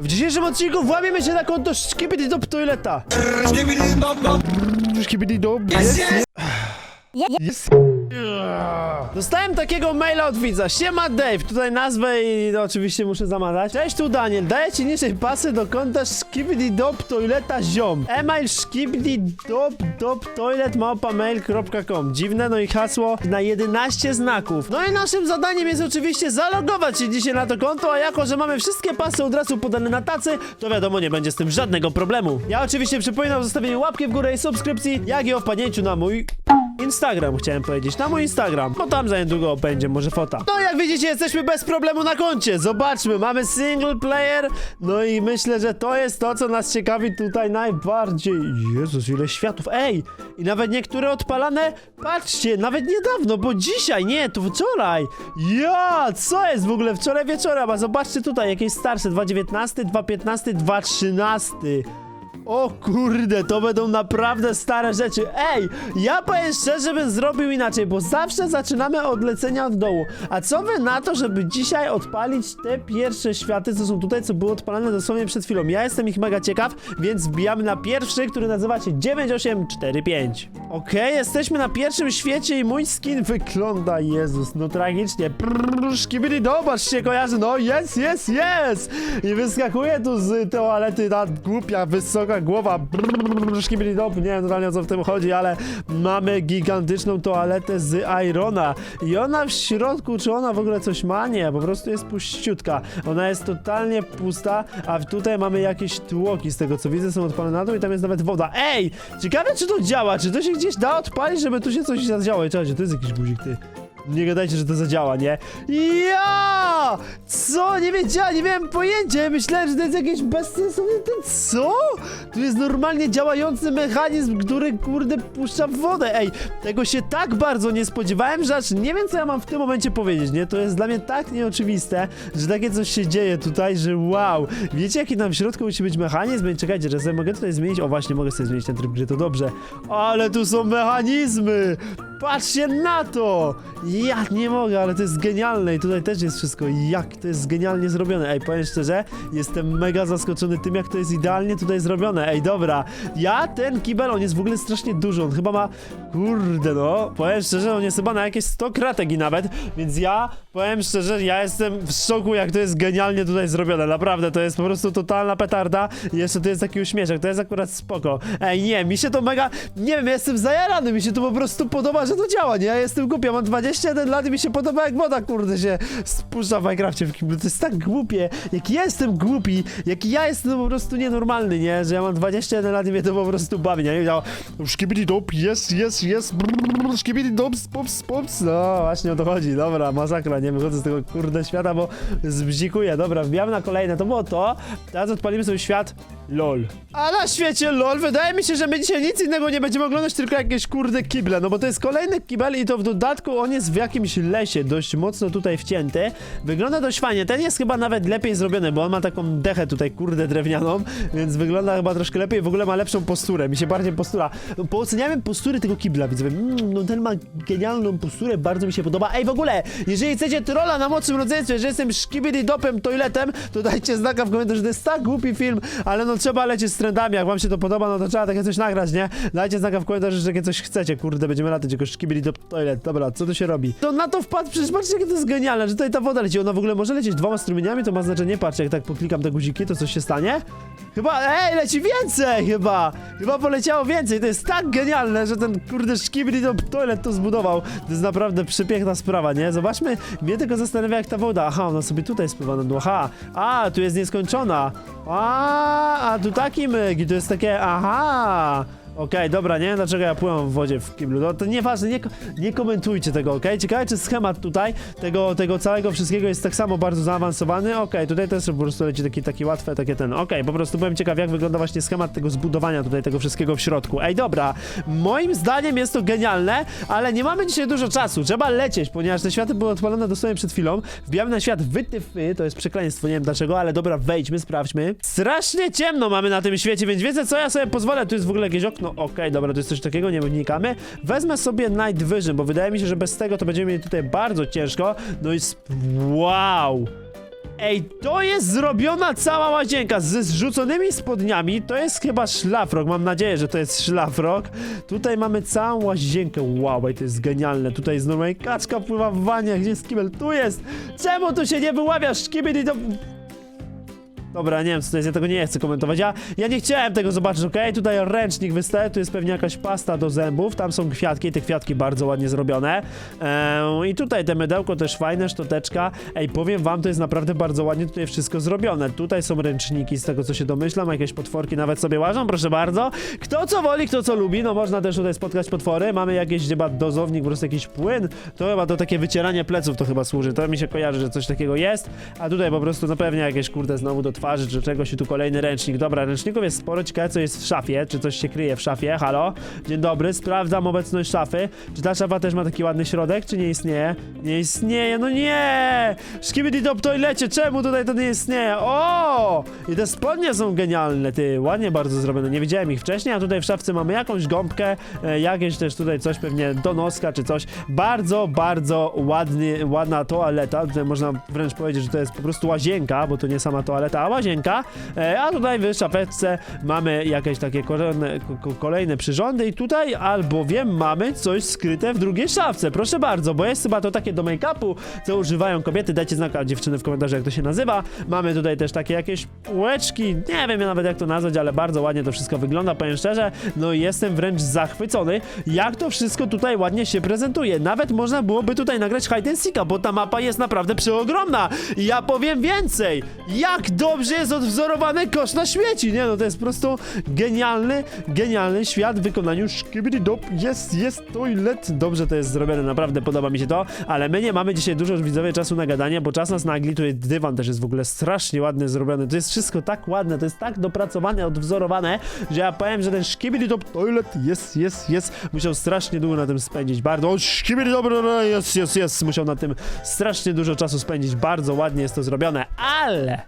W dzisiejszym odcinku włamiemy się na konto Skibidi Dop Toileta. Skibidi Dop, jest, jest. Jest. Dostałem takiego maila od widza. Siema Dave, tutaj nazwę i oczywiście muszę zamazać. Cześć tu Daniel, daję ci niżej pasy do konta Skibidi Dop Toileta Ziom. Dop toilet mail.com Dziwne, no i hasło na 11 znaków. No i naszym zadaniem jest oczywiście zalogować się dzisiaj na to konto, a jako, że mamy wszystkie pasy od razu podane na tacy, to wiadomo, nie będzie z tym żadnego problemu. Ja oczywiście przypominam o zostawieniu łapki w górę i subskrypcji, jak i o wpadnięciu na mój Instagram chciałem powiedzieć, na mój Instagram, bo tam za niedługo będzie może fota. No jak widzicie, jesteśmy bez problemu na koncie, zobaczmy, mamy single player, no i myślę, że to jest to, co nas ciekawi tutaj najbardziej. Jezus, ile światów, ej, i nawet niektóre odpalane, patrzcie, nawet niedawno, bo dzisiaj, nie, to wczoraj. Ja, co jest w ogóle wczoraj wieczorem, a zobaczcie tutaj, jakieś starsze, 2.19, 2.15, 2.13. O kurde, to będą naprawdę stare rzeczy. Ej, ja powiem szczerze, bym zrobił inaczej, bo zawsze zaczynamy od lecenia od dołu. A co wy na to, żeby dzisiaj odpalić te pierwsze światy, co są tutaj, co były odpalane dosłownie przed chwilą? Ja jestem ich mega ciekaw, więc wbijamy na pierwszy, który nazywa się 9845. Okej, jesteśmy na pierwszym świecie i mój skin wygląda, Jezus, no tragicznie. Prrr, szkibidi, zobacz się kojarzy, no jest, jest, jest! I wyskakuje tu z toalety ta głupia, wysoka głowa. Brrr, szkibidi dop, nie wiem totalnie o co w tym chodzi, ale mamy gigantyczną toaletę z Irona. I ona w środku, czy ona w ogóle coś ma? Nie, po prostu jest puściutka. Ona jest totalnie pusta, a tutaj mamy jakieś tłoki, z tego co widzę, są odpalone na dół i tam jest nawet woda. Ej! Ciekawe czy to działa, czy to się gdzieś da odpalić, żeby tu się coś zadziało. Czekajcie, to jest jakiś guzik, ty. Nie gadajcie, że to zadziała, nie? Ja! Co? Nie wiedziałem, nie miałem pojęcia. Ja myślałem, że to jest jakieś bezsensowne. Ten co? Tu jest normalnie działający mechanizm, który kurde puszcza wodę. Ej, tego się tak bardzo nie spodziewałem, że aż nie wiem, co ja mam w tym momencie powiedzieć, nie? To jest dla mnie tak nieoczywiste, że takie coś się dzieje tutaj, że wow. Wiecie, jaki tam w środku musi być mechanizm? Czekajcie, że sobie mogę tutaj zmienić. O, właśnie, mogę sobie zmienić ten tryb gry, to dobrze. Ale tu są mechanizmy! Patrzcie na to! Ja nie mogę, ale to jest genialne i tutaj też jest wszystko. Jak to jest genialnie zrobione. Ej, powiem szczerze, jestem mega zaskoczony tym, jak to jest idealnie tutaj zrobione. Ej, dobra. Ja, ten kibel, on jest w ogóle strasznie duży. On chyba ma, kurde no, powiem szczerze, on jest chyba na jakieś 100 kratek i nawet, więc ja, powiem szczerze, ja jestem w szoku, jak to jest genialnie tutaj zrobione. Naprawdę, to jest po prostu totalna petarda. I jeszcze to jest taki uśmieszek, to jest akurat spoko. Ej, nie, mi się to mega, nie wiem, ja jestem zajarany, mi się to po prostu podoba, że to działa, nie? Ja jestem głupia, mam 21 lat i mi się podoba, jak woda, kurde, się spuszcza w Minecrafcie w kiblu. To jest tak głupie, jak ja jestem głupi, jak ja jestem po prostu nienormalny, nie? Że ja mam 21 lat i mnie to po prostu bawi, nie? I ja, szkibidi dop, jest, jest, jest, szkibidi dop, pops, pops. No, właśnie o to chodzi, dobra, masakra, nie wychodzę z tego kurde świata, bo zbzikuję. Dobra, wbijamy na kolejne, to było to. Teraz odpalimy sobie świat LOL. A na świecie LOL wydaje mi się, że my dzisiaj nic innego nie będziemy oglądać, tylko jakieś kurde kible, no bo to jest kolejny kibel i to w dodatku on jest w jakimś lesie, dość mocno tutaj wcięty. Wygląda dość fajnie, ten jest chyba nawet lepiej zrobiony, bo on ma taką dechę tutaj kurde drewnianą, więc wygląda chyba troszkę lepiej, w ogóle ma lepszą posturę, mi się bardziej postura. Pooceniałem postury tego kibla, widzowie, mm, no ten ma genialną posturę, bardzo mi się podoba. Ej, w ogóle, jeżeli chcecie trolla na młodszym rodzeństwie, że jestem szkibidi dopem toiletem, to dajcie znaka w komentarzu, że to jest tak głupi film, ale no trzeba lecieć z trendami, jak wam się to podoba, no to trzeba takie coś nagrać, nie? Dajcie znaka w komentarzu, że takie coś chcecie, kurde, będziemy latać jako szkibidi dop toilet, dobra, co tu się robi? To na to wpadł, przecież patrzcie, jakie to jest genialne, że tutaj ta woda leci, ona w ogóle może lecieć dwoma strumieniami, to ma znaczenie, patrzcie, jak tak poklikam te guziki, to coś się stanie? Chyba, ej, leci więcej chyba! Chyba poleciało więcej, to jest tak genialne, że ten kurde szkibidi dop toilet to zbudował. To jest naprawdę przepiękna sprawa, nie? Zobaczmy, mnie tylko zastanawia jak ta woda, aha, ona sobie tutaj spływa na dół, aha, a, tu jest nieskończona. A, a tu taki myk to jest takie, aha. Okej, dobra, nie dlaczego ja pływam w wodzie w kiblu. No to nieważne, nie, nie komentujcie tego, okej? Ciekawe, czy schemat tutaj tego, tego całego wszystkiego jest tak samo bardzo zaawansowany. Okej, tutaj też po prostu leci taki, taki łatwe, takie ten. Okej, po prostu byłem ciekaw, jak wygląda właśnie schemat tego zbudowania tutaj tego wszystkiego w środku. Ej, dobra, moim zdaniem jest to genialne, ale nie mamy dzisiaj dużo czasu. Trzeba lecieć, ponieważ te światy były odpalone dosłownie przed chwilą. Wbijamy na świat wytyfy, to jest przekleństwo, nie wiem dlaczego, ale dobra, wejdźmy, sprawdźmy. Strasznie ciemno mamy na tym świecie, więc wiecie co, ja sobie pozwolę, tu jest w ogóle jakieś okno, okej, dobra, to jest coś takiego, nie wnikamy. Wezmę sobie Night Vision, bo wydaje mi się, że bez tego to będziemy mieli tutaj bardzo ciężko. No i wow! Ej, to jest zrobiona cała łazienka ze zrzuconymi spodniami. To jest chyba szlafrok. Mam nadzieję, że to jest szlafrok. Tutaj mamy całą łazienkę. Wow, ej, to jest genialne. Tutaj jest normalnie kaczka pływa w wanie. Gdzie jest kibel? Tu jest! Czemu tu się nie wyławiasz? Kibel do... Dobra, nie wiem co to jest, ja tego nie chcę komentować. Ja, ja nie chciałem tego zobaczyć, okej? Tutaj ręcznik wystaje, tu jest pewnie jakaś pasta do zębów, tam są kwiatki, te kwiatki bardzo ładnie zrobione. Eee, I tutaj te mydełko też fajne, szczoteczka. Ej, powiem wam, to jest naprawdę bardzo ładnie tutaj wszystko zrobione. Tutaj są ręczniki, z tego co się domyślam, jakieś potworki nawet sobie łażą, proszę bardzo. Kto co woli, kto co lubi, no można też tutaj spotkać potwory. Mamy jakiś chyba dozownik, po prostu jakiś płyn. To chyba do takie wycieranie pleców to chyba służy. To mi się kojarzy, że coś takiego jest. A tutaj po prostu no pewnie jakieś kurde znowu do twarzy, czy czegoś i tu kolejny ręcznik. Dobra, ręczników jest sporo, ciekawe co jest w szafie, czy coś się kryje w szafie, halo? Dzień dobry, sprawdzam obecność szafy. Czy ta szafa też ma taki ładny środek, czy nie istnieje? Nie istnieje, no nie! Skibidi Dop Toilecie, czemu tutaj to nie istnieje? O! I te spodnie są genialne, ty, ładnie bardzo zrobione, nie widziałem ich wcześniej, a tutaj w szafce mamy jakąś gąbkę, e, jakieś też tutaj coś pewnie do noska, czy coś. Bardzo, bardzo ładny, ładna toaleta, tutaj można wręcz powiedzieć, że to jest po prostu łazienka, bo to nie sama toaleta, a łazienka. E, A tutaj w szafeczce mamy jakieś takie kolejne, ko- kolejne przyrządy i tutaj albowiem mamy coś skryte w drugiej szafce. Proszę bardzo, bo jest chyba to takie do make-upu, co używają kobiety. Dajcie znaka dziewczyny w komentarzu, jak to się nazywa. Mamy tutaj też takie jakieś półeczki, nie wiem nawet jak to nazwać, ale bardzo ładnie to wszystko wygląda, powiem szczerze. No jestem wręcz zachwycony, jak to wszystko tutaj ładnie się prezentuje. Nawet można byłoby tutaj nagrać hide and seeka, bo ta mapa jest naprawdę przeogromna. Ja powiem więcej, jak dobrze jest odwzorowany kosz na śmieci, nie no, to jest po prostu genialny, genialny świat w wykonaniu Szkibidi-Dop. Jest, jest toilet. Dobrze to jest zrobione, naprawdę podoba mi się to, ale my nie mamy dzisiaj dużo widzowie czasu na gadanie, bo czas nas nagli, tutaj dywan też jest w ogóle strasznie ładnie zrobiony, to jest wszystko tak ładne, to jest tak dopracowane, odwzorowane, że ja powiem, że ten Szkibidi-Dop toilet jest, jest, jest, musiał strasznie długo na tym spędzić, bardzo, o Szkibidi-Dop, jest, jest, jest, musiał na tym strasznie dużo czasu spędzić, bardzo ładnie jest to zrobione, ale...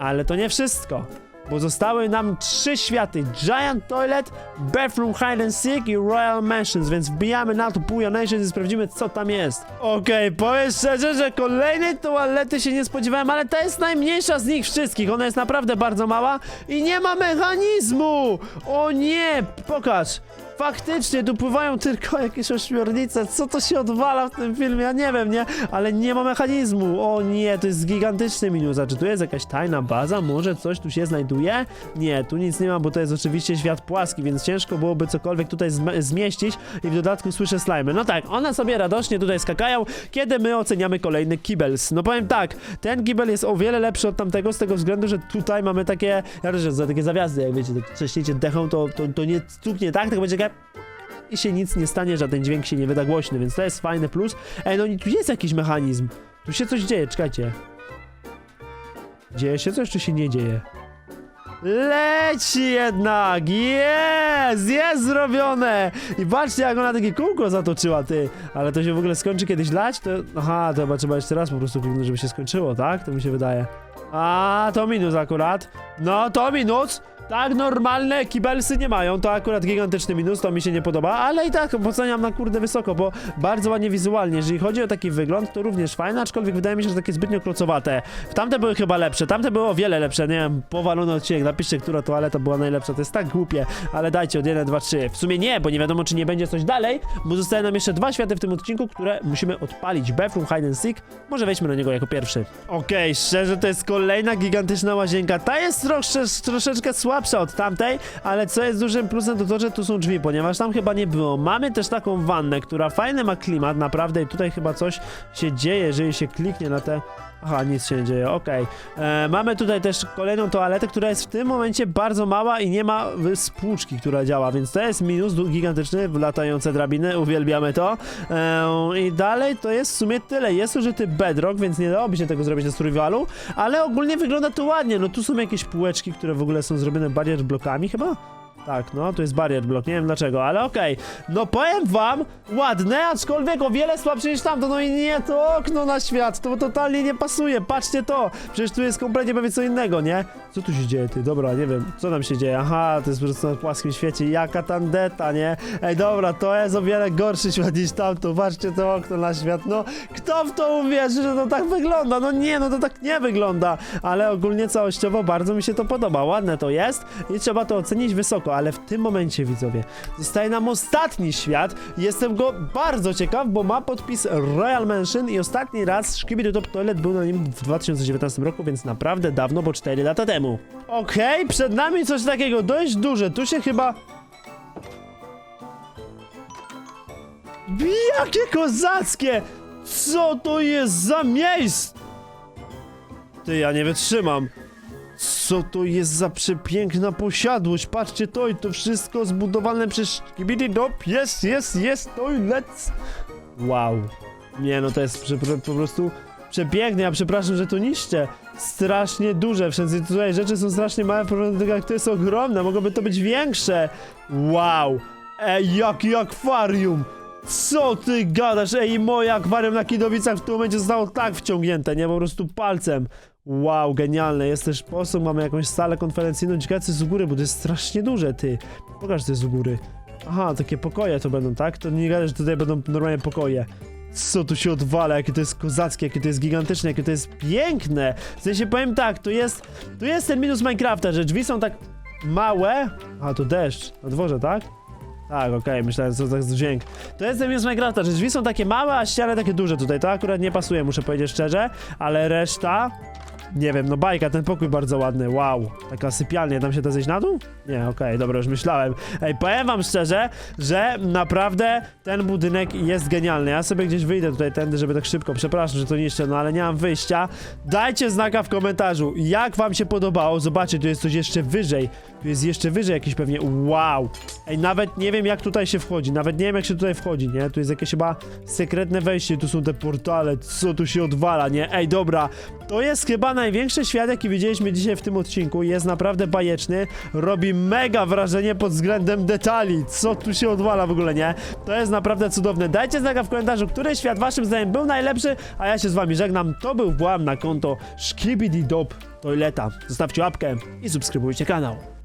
Ale to nie wszystko. Bo zostały nam trzy światy: Giant Toilet, Bathroom Hide and Seek i Royal Mansions, więc wbijamy na to Puyo Nations i sprawdzimy, co tam jest. Okej, powiem szczerze, że kolejnej toalety się nie spodziewałem, ale ta jest najmniejsza z nich wszystkich. Ona jest naprawdę bardzo mała i nie ma mechanizmu! O nie! Pokaż! Faktycznie, tu pływają tylko jakieś ośmiornice. Co to się odwala w tym filmie? Ja nie wiem, nie? Ale nie ma mechanizmu. O nie, to jest gigantyczny minus. A czy tu jest jakaś tajna baza? Może coś tu się znajduje? Nie, tu nic nie ma, bo to jest oczywiście świat płaski, więc ciężko byłoby cokolwiek tutaj zm- zmieścić. I w dodatku słyszę slimy. No tak, one sobie radośnie tutaj skakają, kiedy my oceniamy kolejny kibels. No powiem tak, ten kibel jest o wiele lepszy od tamtego, z tego względu, że tutaj mamy takie, ja za takie zawiasy, jak wiecie, tak trześniecie dechą, to, to, to nie stuknie tak, tylko będzie i się nic nie stanie, żaden dźwięk się nie wyda głośny, więc to jest fajny plus. Ej, no tu jest jakiś mechanizm. Tu się coś dzieje, czekajcie. Dzieje się coś, czy się nie dzieje? Leci jednak! Jest! Jest zrobione! I patrzcie, jak ona takie kółko zatoczyła, ty. Ale to się w ogóle skończy kiedyś lać? To... Aha, to chyba trzeba jeszcze raz po prostu kliknąć, żeby się skończyło, tak? To mi się wydaje. A, to minus akurat. No, to minus! Tak, normalne kibelsy nie mają, to akurat gigantyczny minus, to mi się nie podoba, ale i tak oceniam na kurde wysoko, bo bardzo ładnie wizualnie. Jeżeli chodzi o taki wygląd, to również fajne, aczkolwiek wydaje mi się, że takie zbytnio klocowate. Tamte były chyba lepsze, tamte były o wiele lepsze, nie wiem, powalony odcinek, napiszcie, która toaleta była najlepsza, to jest tak głupie, ale dajcie od 1, 2, 3. W sumie nie, bo nie wiadomo, czy nie będzie coś dalej, bo zostały nam jeszcze dwa światy w tym odcinku, które musimy odpalić. Bathroom Hide and Seek, może wejdźmy na niego jako pierwszy. Okej, szczerze, to jest kolejna gigantyczna łazienka. Ta jest trosze, troszeczkę słabsza od tamtej, ale co jest dużym plusem, to to, że tu są drzwi, ponieważ tam chyba nie było. Mamy też taką wannę, która fajny ma klimat, naprawdę, i tutaj chyba coś się dzieje, jeżeli się kliknie na te... Aha, nic się nie dzieje, okej. E, Mamy tutaj też kolejną toaletę, która jest w tym momencie bardzo mała i nie ma spłuczki, która działa, więc to jest minus du- gigantyczny latające drabiny, uwielbiamy to. E, I dalej to jest w sumie tyle. Jest użyty bedrock, więc nie dałoby się tego zrobić na survivalu, ale ogólnie wygląda to ładnie. No tu są jakieś półeczki, które w ogóle są zrobione bardzier blokami chyba? Tak, no, tu jest barrier block, nie wiem dlaczego, ale okej. No powiem wam, ładne, aczkolwiek o wiele słabsze niż tamto, no i nie to okno na świat, to totalnie nie pasuje, patrzcie to, przecież tu jest kompletnie pewnie co innego, nie? Co tu się dzieje, ty? Dobra, nie wiem, co tam się dzieje, aha, to jest po prostu na płaskim świecie, jaka tandeta, nie? Ej, dobra, to jest o wiele gorszy świat niż tamto, patrzcie to okno na świat, no, kto w to uwierzy, że to tak wygląda? No nie, no to tak nie wygląda, ale ogólnie całościowo bardzo mi się to podoba, ładne to jest i trzeba to ocenić wysoko, ale w tym momencie, widzowie, zostaje nam ostatni świat, jestem go bardzo ciekaw, bo ma podpis Royal Mansion i ostatni raz Szkibidi Top Toilet był na nim w 2019 roku, więc naprawdę dawno, bo 4 lata temu. Okej, przed nami coś takiego dość duże, tu się chyba... Jakie kozackie! Co to jest za miejsce? Ty, ja nie wytrzymam. Co to jest za przepiękna posiadłość? Patrzcie to i to wszystko zbudowane przez Skibidi Dop. Jest, jest, jest, toilet. Wow. Nie no, to jest po, prostu przepiękne. Ja przepraszam, że to niszczę. Strasznie duże. Wszędzie tutaj rzeczy są strasznie małe w porównaniu do tego, jak to jest ogromne. Mogłoby to być większe. Wow. Ej, jaki akwarium. Co ty gadasz? Ej, moje akwarium na Kidowicach w tym momencie zostało tak wciągnięte, nie? Po prostu palcem. Wow, genialne. Jest też posąg, mamy jakąś salę konferencyjną. Ciekawe, co jest z góry, bo to jest strasznie duże, ty. Pokaż, co jest z góry. Aha, takie pokoje to będą, tak? To nie gada, że tutaj będą normalnie pokoje. Co tu się odwala, jakie to jest kozackie, jakie to jest gigantyczne, jakie to jest piękne. W sensie powiem tak, to jest, tu jest ten minus Minecrafta, że drzwi są tak małe. A, to deszcz. Na dworze, tak? Tak, okej, myślałem, że to jest dźwięk. To jest ten minus Minecrafta, że drzwi są takie małe, a ściany takie duże tutaj. To akurat nie pasuje, muszę powiedzieć szczerze, ale reszta... Nie wiem, no bajka, ten pokój bardzo ładny, wow. Taka sypialnia, tam się da zejść na dół? Nie, okej, dobra, już myślałem. Ej, powiem wam szczerze, że naprawdę ten budynek jest genialny. Ja sobie gdzieś wyjdę tutaj tędy, żeby tak szybko, przepraszam, że to niszczę, no ale nie mam wyjścia. Dajcie znaka w komentarzu, jak wam się podobało. Zobaczcie, tu jest coś jeszcze wyżej. Tu jest jeszcze wyżej jakiś pewnie, wow. Ej, nawet nie wiem jak tutaj się wchodzi, nawet nie wiem jak się tutaj wchodzi, nie? Tu jest jakieś chyba sekretne wejście, tu są te portale, co tu się odwala, nie? Ej, dobra, to jest chyba największy świat, jaki widzieliśmy dzisiaj w tym odcinku, jest naprawdę bajeczny, robi mega wrażenie pod względem detali, co tu się odwala w ogóle, nie? To jest naprawdę cudowne, dajcie znaka w komentarzu, który świat waszym zdaniem był najlepszy, a ja się z wami żegnam, to był włam na konto Szkibidi Dop Toileta. Zostawcie łapkę i subskrybujcie kanał.